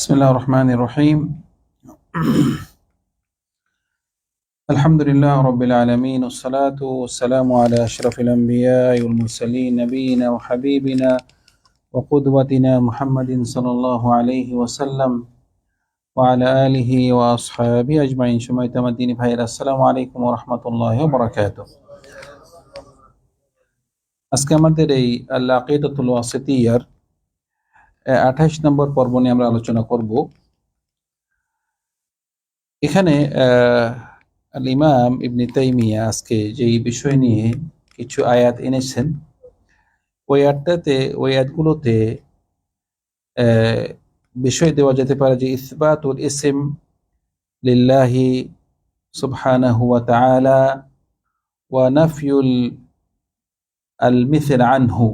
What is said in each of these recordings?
بسم الله الرحمن الرحيم الحمد لله رب العالمين والصلاة والسلام على أشرف الأنبياء والمرسلين نبينا وحبيبنا وقدوتنا محمد صلى الله عليه وسلم وعلى آله وأصحابه أجمعين شميت الدين بخير السلام عليكم ورحمة الله وبركاته আজকে আমাদের এই আল্লাহ আকিদাতুল ওয়াসিতিয়ার আঠাইশ নম্বর পর্ব নিয়ে আমরা আলোচনা করব। এখানে ইমাম ইবনি তাইমিয়া আজকে যেই বিষয় নিয়ে কিছু আয়াত এনেছেন, ওই আয়াতটাতে, ওই আয়াতগুলোতে বিষয় দেওয়া যেতে পারে যে ইসবাতুল ইসিম লিল্লাহি সুবহানাহু ওয়া তাআলা ওয়া নাফিউল আল মিথল আনহু।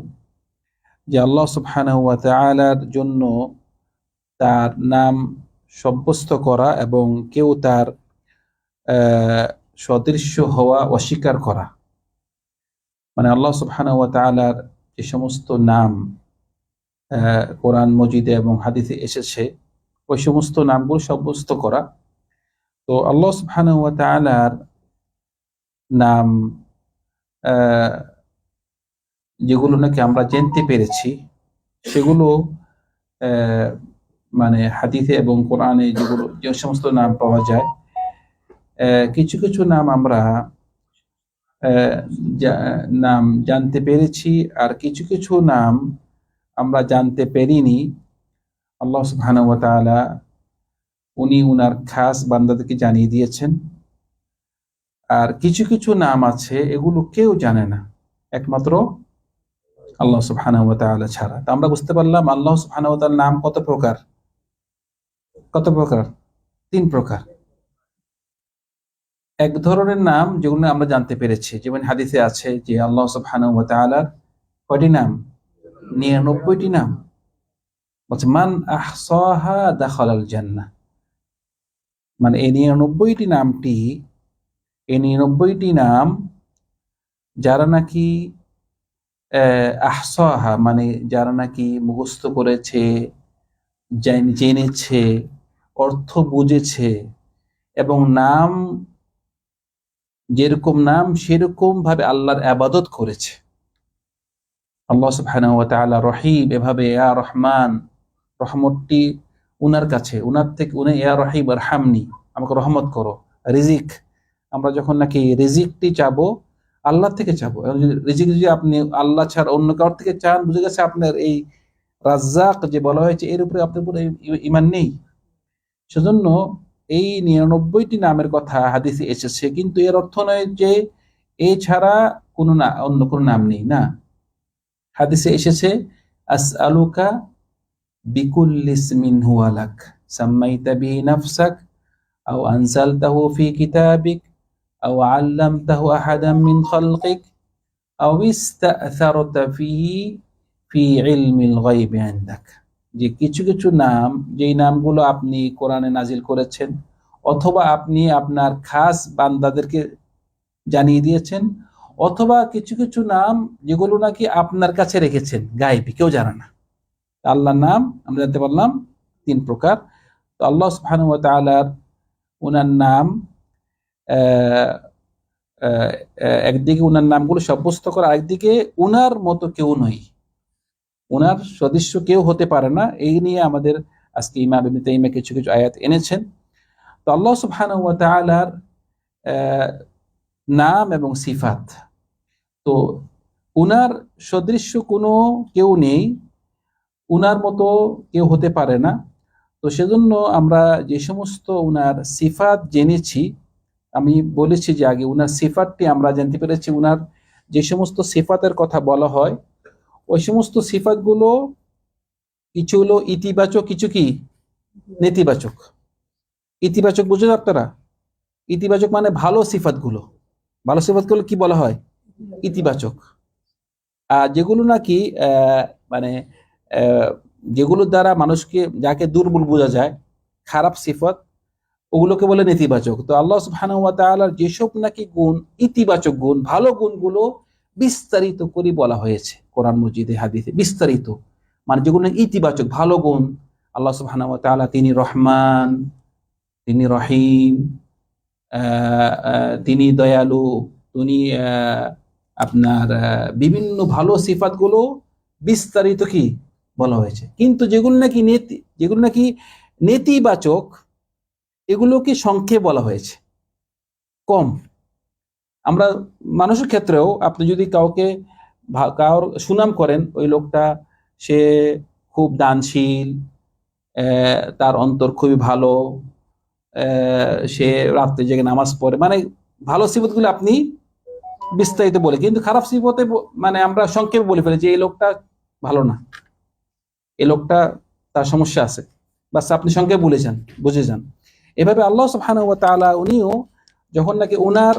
যে আল্লাহ সুবহানাহু ওয়া তাআলার জন্য তার নাম সাব্যস্ত করা এবং কেউ তার সদৃশ্য হওয়া অস্বীকার করা। মানে আল্লাহ সুবহানাহু ওয়া তাআলার যে সমস্ত নাম কোরআন মজিদে এবং হাদিসে এসেছে, ওই সমস্ত নামগুলো সাব্যস্ত করা। তো আল্লাহ সুবহানাহু ওয়া তাআলার নাম যেগুলো নাকি আমরা জানতে পেরেছি, সেগুলো মানে হাদিসে এবং কোরআনে যেগুলো যে সমস্ত নাম পাওয়া যায় কিছু কিছু নাম আমরা নাম জানতে পেরেছি আর কিছু কিছু নাম আমরা জানতে পারিনি। আল্লাহ সুবহানাহু উনি উনার খাস বান্দাদেরকে জানিয়ে দিয়েছেন। আর কিছু কিছু নাম আছে, এগুলো কেউ জানে না। একমাত্র আল্লাহ সুবহানাহু ওয়া ছাড়া। তো আমরা বুঝতে পারলাম আল্লাহ সুবহানাহু ওয়া নাম কত প্রকার? কত প্রকার? তিন প্রকার। এক ধরনের নাম যেগুলো আমরা জানতে পেরেছি, যেমন হাদিসে আছে যে আল্লাহ সুবহানাহু কয়টি নাম? নিরানব্বইটি নাম। বলছে, মান আহসাহা দাখালাল জান্নাহ। মানে এই নিরানব্বইটি নামটি, এই নিরানব্বইটি নাম যারা নাকি আহসাহা মানে যারা নাকি মুখস্থ করেছে জেনেছে, অর্থ বুঝেছে, এবং নাম যেরকম নাম সেরকম ভাবে আল্লাহর আবাদত করেছে। আল্লাহ ওয়া তাআলা রহিম, এভাবে, ইয়া রহমান, রহমতটি উনার কাছে, উনার থেকে উনি, ইয়া রহিম রহামনি আমাকে রহমত করো, রিজিক, আমরা যখন নাকি রিজিকটি চাবো আল্লাহ থেকে চাবো। রিজিক যদি আপনি আল্লাহ ছাড়া অন্য কারোর থেকে চান, বুঝে গেছে আপনার এই রাজ্জাক যে বলা হয়েছে, এর উপরে আপনার উপরে ইমান নেই। সেজন্য এই নিরানব্বইটি নামের কথা হাদিসে এসেছে, কিন্তু এর অর্থ নয় যে এছাড়া কোনো না, অন্য কোনো নাম নেই, না। হাদিসে এসেছে আস আলুকা বিকুল্লি ইসমিন হুয়া লাক সাম্মাইতা বিহি নাফসাক, আও আনসালতাহু ফি কিতাবিক আও আল্লামতাহু আহাদাম মিন খালকিক আও ইস্তা'থারতা ফিহি ফি ইলমিল গায়বি ইনদাক যে কিছু কিছু নাম, যেই নামগুলো আপনি কোরআনে নাজিল করেছেন অথবা আপনি আপনার খাস বান্দাদেরকে জানিয়ে দিয়েছেন অথবা কিছু কিছু নাম যেগুলো নাকি আপনার কাছে রেখেছেন, গায়েবী, কেউ জানে না। আল্লাহর নাম, আমরা জানতে পারলাম তিন প্রকার। তো আল্লাহ সুবহানাহু ওয়া ওনার নাম একদিকে ওনার নামগুলো সাব্যস্ত করা, আরেকদিকে ওনার মতো কেউ নই। ওনার সদস্য কেউ হতে পারে না। এই নিয়ে আমাদের আজকে ইমাম ইবনে কিছু কিছু আয়াত এনেছেন। তো আল্লাহ তাআলার নাম এবং সিফাত। তো উনার সদৃশ্য কোনো কেউ নেই। উনার মতো কেউ হতে পারে না। তো সেজন্য আমরা যে সমস্ত উনার সিফাত জেনেছি আমি বলেছি যে আগে উনার সিফাতটি আমরা জানতে পেরেছি, উনার যে সমস্ত সিফাতের কথা বলা হয়, ওই সমস্ত সিফাতগুলো কিছু হলো ইতিবাচক, কিছু কি? নেতিবাচক। ইতিবাচক বুঝলেন আপনারা? ইতিবাচক মানে ভালো সিফাতগুলো। ভালো সিফাতগুলো কি বলা হয়? ইতিবাচক। আর যেগুলো নাকি মানে যেগুলোর দ্বারা মানুষকে, যাকে দুর্বল বোঝা যায়, খারাপ সিফত ওগুলোকে বলে নেতিবাচক। তো আল্লাহ সুবহানাহু তাআলার যেসব নাকি গুণ, ইতিবাচক গুণ, ভালো গুণগুলো বিস্তারিত করে বলা হয়েছে কোরআন মজিদে, হাদিসে, বিস্তারিত। মানে যেগুলো ইতিবাচক, ভালো গুণ, আল্লাহ সুবহানাহু ওয়া তাআলা তিনি রহমান, তিনি রহিম তিনি দয়ালু, তিনি আপনার বিভিন্ন ভালো সিফাতগুলো বিস্তারিত কি বলা হয়েছে। কিন্তু যেগুলো নাকি নেতি, যেগুলো নাকি নেতিবাচক এগুলোকে সংক্ষেপ বলা হয়েছে। কম। আমরা মানুষের ক্ষেত্রেও আপনি যদি কাউকে কারোর সুনাম করেন, ওই লোকটা, সে খুব দানশীল তার অন্তর খুবই ভালো সে রাত্রে জেগে নামাজ পড়ে মানে ভালো সিফতগুলো আপনি বিস্তারিত বলে, কিন্তু খারাপ সিফতে ব- মানে আমরা সংক্ষেপে বলে ফেলি যে এই লোকটা ভালো না। এই লোকটা তার সমস্যা আছে। বাস আপনি সংক্ষেপে বলে যান, বুঝে যান। এভাবে আল্লাহ সুবহানাহু ওয়া উনিও যখন নাকি ওনার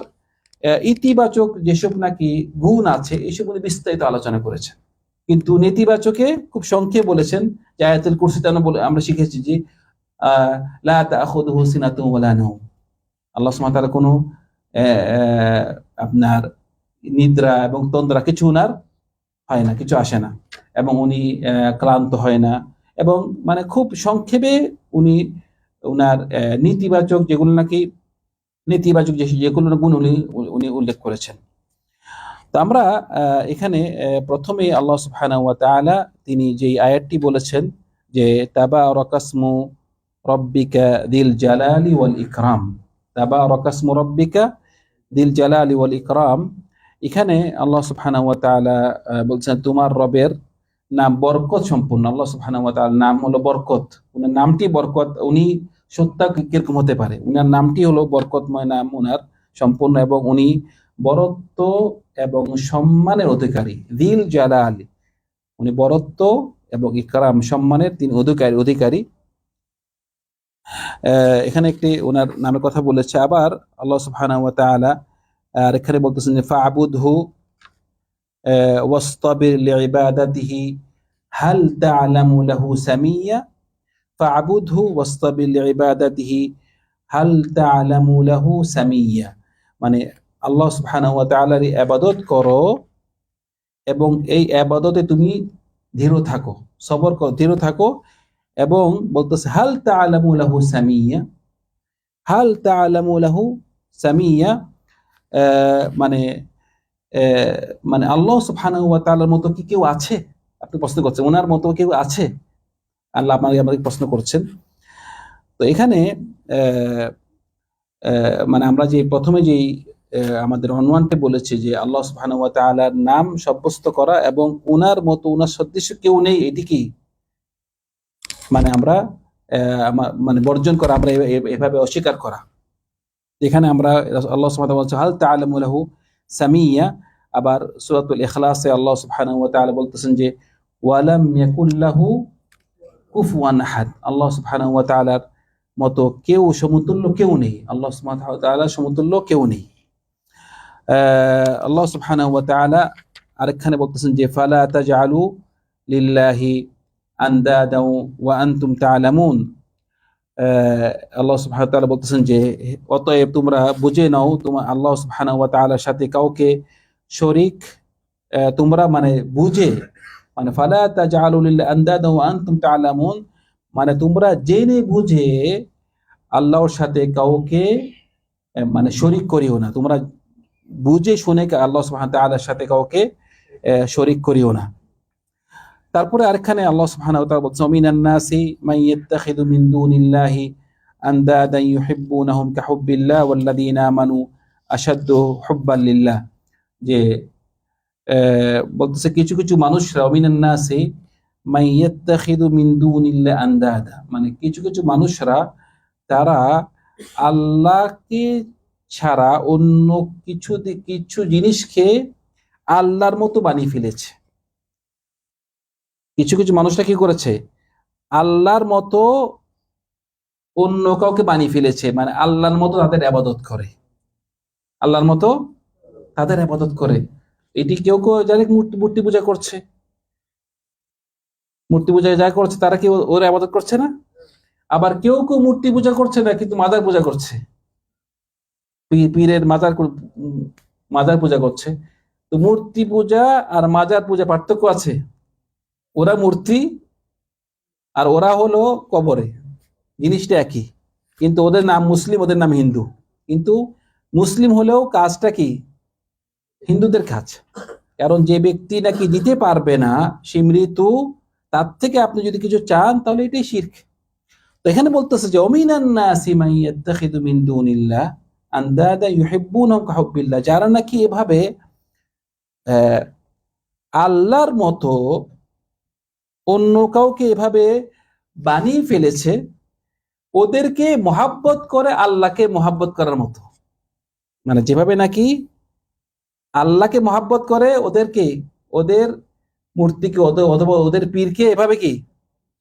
ইতিবাচক যেসব নাকি গুণ আছে, এসব উনি বিস্তারিত আলোচনা করেছেন। কিন্তু নেতিবাচকে খুব সংক্ষেপ বলেছেন যে আয়াতুল আমরা বলে- আমরা শিখেছি যে আল্লাহ সুবহানাহু ওয়া কোনো আপনার নিদ্রা এবং তন্দ্রা কিছু ওনার হয় না, কিছু আসে না। এবং উনি ক্লান্ত হয় না। এবং মানে খুব সংক্ষেপে উনি আহ, নেতিবাচক যেগুলো নাকি নেতিবাচক যে যেগুলো গুণ উনি উনি উল্লেখ করেছেন। তো আমরা এখানে প্রথমে আল্লাহ সুবহানাহু ওয়া তিনি যেই আয়াতটি বলেছেন যে তাবা তাবারাকাসমু রব্বিকা দিল জালালি ওয়াল ইকরাম। তাবা তাবারাকাসমু রব্বিকা দিল জালালি ওয়াল ইকরাম। এখানে আল্লাহ সুবহানাহু ওয়া তাআলা বলছেন তোমার রবের নাম বরকত সম্পূর্ণ। আল্লাহ সুবহানাহু ওয়া নাম হলো বরকত। উনার নামটি বরকত, উনি সত্তা কীরকম হতে পারে? উনার নামটি হলো বরকতময় নাম উনার সম্পূর্ণ এবং উনি বরত্ব এবং সম্মানের অধিকারী দিল জালাল। উনি বরত্ব এবং ইকরাম, সম্মানের তিনি অধিকারী অধিকারী। এখানে একটি ওনার নামের কথা বলেছে। আবার আল্লাহ সুবহানাহু ওয়া তাআলা আর এখানে বলতেছেন যে, ফাবুদহু ওয়াসতাবির লিইবাদাতিহি, হাল তা'লামু লাহু সামিয়া ফাবুদহু ওয়াসতাবির লিইবাদাতিহি, হাল তা'লামু লাহু সামিয়া। মানে আল্লাহ সুবহানাহু ওয়া তাআলার ইবাদত করো এবং এই আবাদতে তুমি ধীর থাকো, সবর করো, ধীর থাকো এবং বলতেছে, হাল তাআলামু লাহু সামিয়া, হাল তাআলামু লাহু সামিয়া মানে মানে আল্লাহ সুবহানাহু ওয়া তাআলার মতো কি কেউ আছে? আপনি প্রশ্ন করছেন ওনার মতো কেউ আছে? আল্লাহ আপনাকে আমাদের প্রশ্ন করছেন। তো এখানে মানে আমরা যে প্রথমে যেই আমাদের অনুমানকে বলেছি যে আল্লাহ সুবহানাহু ওয়া তাআলার নাম সাব্যস্ত করা এবং ওনার মতো ওনার সদৃশ্য কেউ নেই, এটি কি? মানে আমরা মানে বর্জন করা, আমরা এভাবে অস্বীকার করা। এখানে আমরা আল্লাহ বলছে, হাল তাআলামু লাহু সামিয়া আবার সূরাতুল ইখলাসে আল্লাহ সুবহানাহু ওয়া তাআলা বলতেছেন যে ওয়ালাম ইয়াকুল লাহু কুফুয়ান আহাদ আল্লাহ সুবহানাহু ওয়া তাআলার মতো কেউ সমতুল্য কেউ নেই আল্লাহ সুবহানাহু ওয়া তাআলা সমতুল্য কেউ নেই আহ, আল্লাহ সুবহানাহু ওয়া তাআলা আরেকখানে বলতেছেন যে ফালা তাজআলু লিল্লাহি আন্দাদা ওয়া আনতুম তা'লামুন আহ, আল্লাহ সুবহানাহু ওয়া তাআলা বলতেছেন যে, অতএব তোমরা বুঝে নাও তোমার আল্লাহ সুবহানাহু ওয়া তাআলার সাথে কাউকে শরিক তোমরা মানে বুঝে মানে ফালা তাজআলু লিল্লাহি আন্দাদা আনতুম তা'লামুন মানে তোমরা জেনে বুঝে আল্লাহর সাথে কাউকে মানে শরিক করিও না। তোমরা বুঝে শুনে আল্লাহ সুবহানাহু ওয়া তাআলার সাথে কাউকে শরীক করিও না। তারপরে আরেকখানে আল্লাহ সুবহানাহু ওয়া তাআলা বলছেন মিনান নাসি মান ইয়াত্তাখিযু মিন দুনিল্লাহি আনদাদান ইউহিব্বুনাহুম কাহুব্বিল্লাহ ওয়াল্লাযীনা আমানু আশাদ্দু হুব্বান লিল্লাহ। যে বলতেছে কিছু কিছু মানুষরা মিনান নাসি মান ইয়াত্তাখিযু মিন দুনিল্লাহি আনদাদা। মানে কিছু কিছু মানুষরা, তারা আল্লাহকে ছাড়া অন্য কিছু কিছু জিনিসকে আল্লাহর মতো বানিয়ে ফেলেছে। কিছু কিছু মানুষরা কি করেছে? আল্লাহর মতো অন্য কাউকে বানিয়ে ফেলেছে মানে আল্লাহর মতো তাদের আবাদত করে। আল্লাহর মতো তাদের আবাদত করে। এটি কেউ কেউ যারা মূর্তি মূর্তি পূজা করছে। মূর্তি পূজা যা করছে, তারা কি ওর আবাদত করছে না? আবার কেউ কেউ মূর্তি পূজা করছে না, কিন্তু মাদার পূজা করছে। পীরের মাজার মাজার পূজা করছে। তো মূর্তি পূজা আর মাজার পূজা পার্থক্য আছে? ওরা মূর্তি আর ওরা হলো কবরে। জিনিসটা একই। কিন্তু ওদের নাম মুসলিম, ওদের নাম হিন্দু। কিন্তু মুসলিম হলেও কাজটা কি? হিন্দুদের কাজ। কারণ যে ব্যক্তি নাকি দিতে পারবে না সে মৃত্যু, তার থেকে আপনি যদি কিছু চান তাহলে এটাই শির্ক। তো এখানে বলতেছে যে যারা নাকি এভাবে আল্লাহর মতো অন্য কাউকে এভাবে বানিয়ে ফেলেছে, ওদেরকে মহাব্বত করে আল্লাহকে মহাব্বত করার মতো। মানে যেভাবে নাকি আল্লাহকে মহাব্বত করে, ওদেরকে, ওদের মূর্তিকে অথবা ওদের পীরকে এভাবে কি?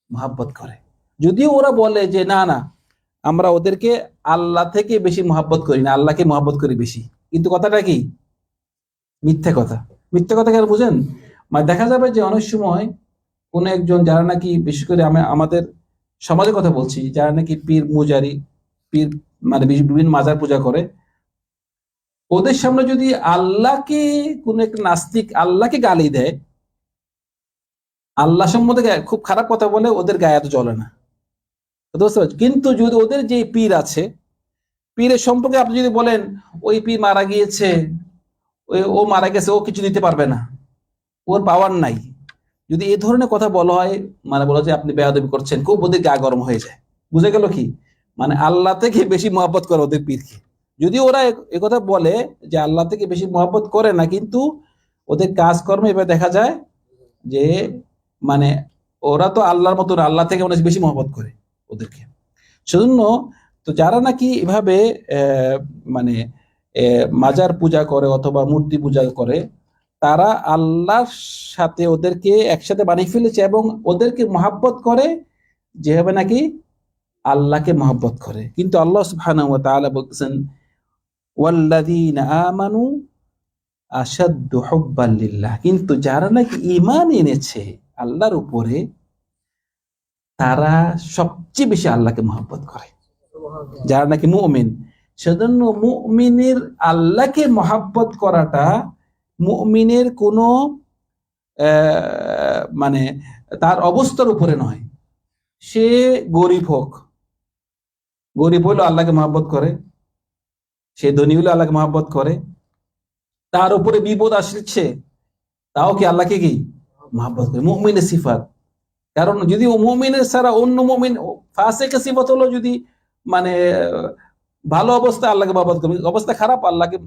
মহাব্বত করে। যদিও ওরা বলে যে, না না, আমরা ওদেরকে আল্লাহ থেকে বেশি মহাব্বত করি না, আল্লাহকে মহাব্বত করি বেশি। কিন্তু কথাটা কি? মিথ্যে কথা। মিথ্যে কথা কেন বুঝেন? মানে দেখা যাবে যে অনেক সময় কোন একজন যারা নাকি, বিশেষ করে আমি, আমাদের সমাজের কথা বলছি, যারা নাকি পীর, মুজারি, পীর মানে বিভিন্ন মাজার পূজা করে, ওদের সামনে যদি আল্লাহকে কোন একটা নাস্তিক আল্লাহকে গালি দেয়, আল্লাহ সম্বন্ধে খুব খারাপ কথা বলে ওদের গায়ে এত জ্বলে না? কিন্তু যদি ওদের যে পীর আছে, পীরের সম্পর্কে আপনি যদি বলেন, ওই পীর মারা গিয়েছে ও মারা গেছে, ও কিছু দিতে পারবে না, ওর পাওয়ার নাই যদি এই ধরনের কথা বলা হয় মানে বলা যায় আপনি বেয়াদবি করছেন খুব ওদের গা গরম হয়ে যায়। বুঝে গেল কি? মানে আল্লাহ থেকে বেশি মহাব্বত করে ওদের পীরকে। যদি ওরা এ- এ কথা বলে যে আল্লাহ থেকে বেশি মহাব্বত করে না কিন্তু ওদের কাজকর্ম এবার দেখা যায় যে মানে ওরা তো আল্লাহর মতো না, আল্লাহ থেকে অনেক বেশি মহব্বত করে ওদেরকে। সেজন্য তো যারা নাকি এভাবে মানে মাজার পূজা করে অথবা মূর্তি পূজা করে তারা আল্লাহর সাথে ওদেরকে একসাথে বানিয়ে ফেলেছে এবং ওদেরকে মহাব্বত করে যেভাবে নাকি আল্লাহকে মহাব্বত করে। কিন্তু আল্লাহ তাআলা বলতেছেন, ওয়াল্লাযীনা আমানু হুব্বান কিন্তু যারা নাকি ইমান এনেছে আল্লাহর উপরে, তারা সবচেয়ে বেশি আল্লাহকে মহব্বত করে। যারা নাকি মুমিন, সেজন্য মুমিনের আল্লাহকে মহাব্বত করাটা মুমিনের কোনো মানে তার অবস্থার উপরে নয়। সে গরিব হোক। গরিব হলেও আল্লাহকে মহাব্বত করে। সে ধনী হলে আল্লাহকে মহাব্বত করে। তার উপরে বিপদ আসছে, তাও কি আল্লাহকে কি? মহাব্বত করে। মুমিনের সিফাত। কারণ যদি মুমিনের ছাড়া অন্য মুমিন ফাসেকের সিফাত হলো যদি মানে ভালো অবস্থা আল্লাহকে মহাব্বত করবে অবস্থা খারাপ, আল্লাহকে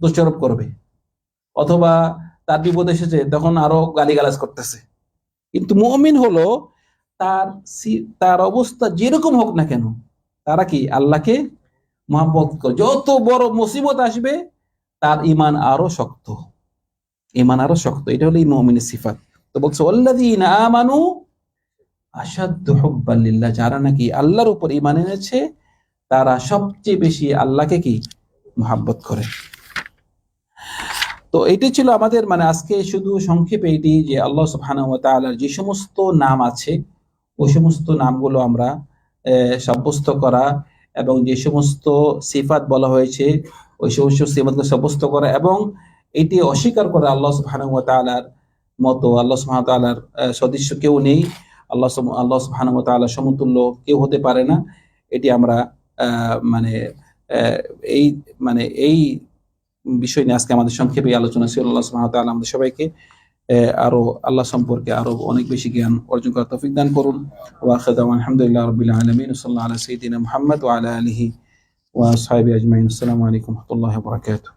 দোষারোপ করবে। অথবা তার বিপদ এসেছে, তখন আরও গালিগালাজ করতেছে। কিন্তু মুমিন হলো তার তার অবস্থা যেরকম হোক না কেন, তারা কি আল্লাহকে মহাব্বত করে। যত বড় মুসিবত আসবে, তার ইমান আরও শক্ত। ইমান আরও শক্ত, এটা হলো মুমিনের সিফাত। তো বলছে ওল্লাযীনা আমানু আসাদ্দু হুব্বান লিল্লাহ যারা নাকি আল্লাহর উপর ইমান এনেছে, তারা সবচেয়ে বেশি আল্লাহকে কি? মহাব্বত করে। তো এটি ছিল আমাদের মানে আজকে শুধু সংক্ষেপে এটি যে আল্লাহ সুবহানাহু যে সমস্ত নাম আছে, ওই সমস্ত নামগুলো আমরা সাব্যস্ত করা এবং যে সমস্ত সিফাত বলা হয়েছে, ওই সমস্ত সিফাতকে সাব্যস্ত করা এবং এটি অস্বীকার করা আল্লাহ সুবহানাহু মতো, আল্লাহ ওয়া সদৃশ্য কেউ নেই, আল্লাহ আল্লাহ সুবহানাহু ওয়া সমতুল্য কেউ হতে পারে না। এটি আমরা মানে এই মানে এই বিষয় নিয়ে আজকে আমাদের সংক্ষেপে আলোচনা ছিল। আল্লাহ সুহামতাল আমাদের সবাইকে আরও আল্লাহ সম্পর্কে আরও অনেক বেশি জ্ঞান অর্জন করার তৌফিক দান করুন। আলহামদুলিল্লাহ রবিল আলমিন। ওয়া সাল্লাল্লাহু আলা সাইয়্যিদিনা মুহাম্মদ ওয়া আলা আলিহি ওয়া সাহেব আজমাইন। আসসালামু আলাইকুম রহমতুল্লাহ বারাকাতুহু।